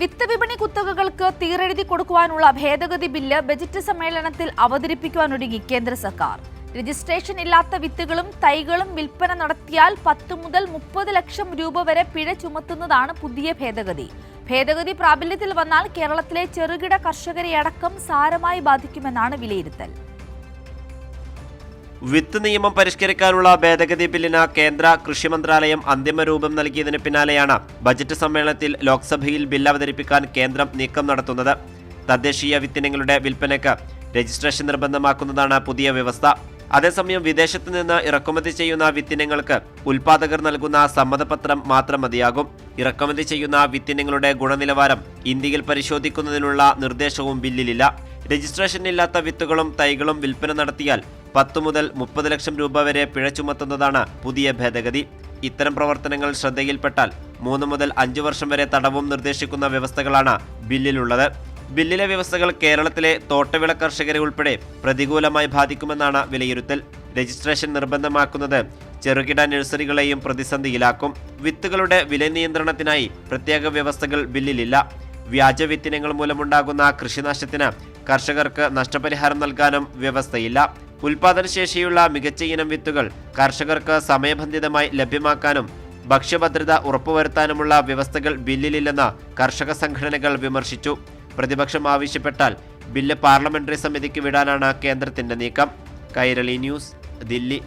വിത്ത് വിപണി കുത്തകകൾക്ക് തീരെഴുതി കൊടുക്കുവാനുള്ള ഭേദഗതി bill budget സമ്മേളനത്തിൽ അവതരിപ്പിക്കുവാനൊരുങ്ങി കേന്ദ്ര സർക്കാർ. രജിസ്ട്രേഷൻ ഇല്ലാത്ത വിത്തുകളും തൈകളും വിൽപ്പന നടത്തിയാൽ പത്ത് മുതൽ മുപ്പത് ലക്ഷം രൂപ വരെ പിഴ ചുമത്തുന്നതാണ് പുതിയ ഭേദഗതി. ഭേദഗതി പ്രാബല്യത്തിൽ വന്നാൽ കേരളത്തിലെ ചെറുകിട കർഷകരെ അടക്കം സാരമായി ബാധിക്കുമെന്നാണ് വിലയിരുത്തൽ. വിത്ത് നിയമം പരിഷ്കരിക്കാനുള്ള ഭേദഗതി ബില്ലിന് കേന്ദ്ര കൃഷി മന്ത്രാലയം അന്തിമ രൂപം നൽകിയതിന് പിന്നാലെയാണ് ബജറ്റ് സമ്മേളനത്തിൽ ലോക്സഭയിൽ ബില്ല് അവതരിപ്പിക്കാൻ കേന്ദ്രം നീക്കം നടത്തുന്നത്. തദ്ദേശീയ വിത്തിനങ്ങളുടെ വിൽപ്പനയ്ക്ക് രജിസ്ട്രേഷൻ നിർബന്ധമാക്കുന്നതാണ് പുതിയ വ്യവസ്ഥ. അതേസമയം വിദേശത്ത് നിന്ന് ഇറക്കുമതി ചെയ്യുന്ന വിത്തിനങ്ങൾക്ക് ഉൽപാദകർ നൽകുന്ന സമ്മതപത്രം മാത്രം മതിയാകും. ഇറക്കുമതി ചെയ്യുന്ന വിത്തിനങ്ങളുടെ ഗുണനിലവാരം ഇന്ത്യയിൽ പരിശോധിക്കുന്നതിനുള്ള നിർദ്ദേശവും ബില്ലിലില്ല. രജിസ്ട്രേഷൻ ഇല്ലാത്ത വിത്തുകളും തൈകളും വിൽപ്പന നടത്തിയാൽ പത്ത് മുതൽ മുപ്പത് ലക്ഷം രൂപ വരെ പിഴ ചുമത്തുന്നതാണ് പുതിയ ഭേദഗതി. ഇത്തരം പ്രവർത്തനങ്ങൾ ശ്രദ്ധയിൽപ്പെട്ടാൽ മൂന്ന് മുതൽ അഞ്ചു വർഷം വരെ തടവും നിർദ്ദേശിക്കുന്ന വ്യവസ്ഥകളാണ് ബില്ലിലുള്ളത്. ബില്ലിലെ വ്യവസ്ഥകൾ കേരളത്തിലെ തോട്ടവിള കർഷകരെ ഉൾപ്പെടെ പ്രതികൂലമായി ബാധിക്കുമെന്നാണ് വിലയിരുത്തൽ. രജിസ്ട്രേഷൻ നിർബന്ധമാക്കുന്നത് ചെറുകിട നഴ്സറികളെയും പ്രതിസന്ധിയിലാക്കും. വിത്തുകളുടെ വില നിയന്ത്രണത്തിനായി പ്രത്യേക വ്യവസ്ഥകൾ ബില്ലിലില്ല. വ്യാജ വിത്തിനങ്ങൾ മൂലമുണ്ടാകുന്ന കൃഷിനാശത്തിന് കർഷകർക്ക് നഷ്ടപരിഹാരം നൽകാനും വ്യവസ്ഥയില്ല. ഉൽപാദനശേഷിയുള്ള മികച്ച ഇനം വിത്തുകൾ കർഷകർക്ക് സമയബന്ധിതമായി ലഭ്യമാക്കാനും ഭക്ഷ്യഭദ്രത ഉറപ്പുവരുത്താനുമുള്ള വ്യവസ്ഥകൾ ബില്ലിലില്ലെന്ന് കർഷക സംഘടനകൾ വിമർശിച്ചു. പ്രതിപക്ഷം ആവശ്യപ്പെട്ടാൽ ബില്ല് പാർലമെന്ററി സമിതിക്ക് വിടാനാണ് കേന്ദ്രത്തിന്റെ നീക്കം. കൈരളി ന്യൂസ് ദില്ലി.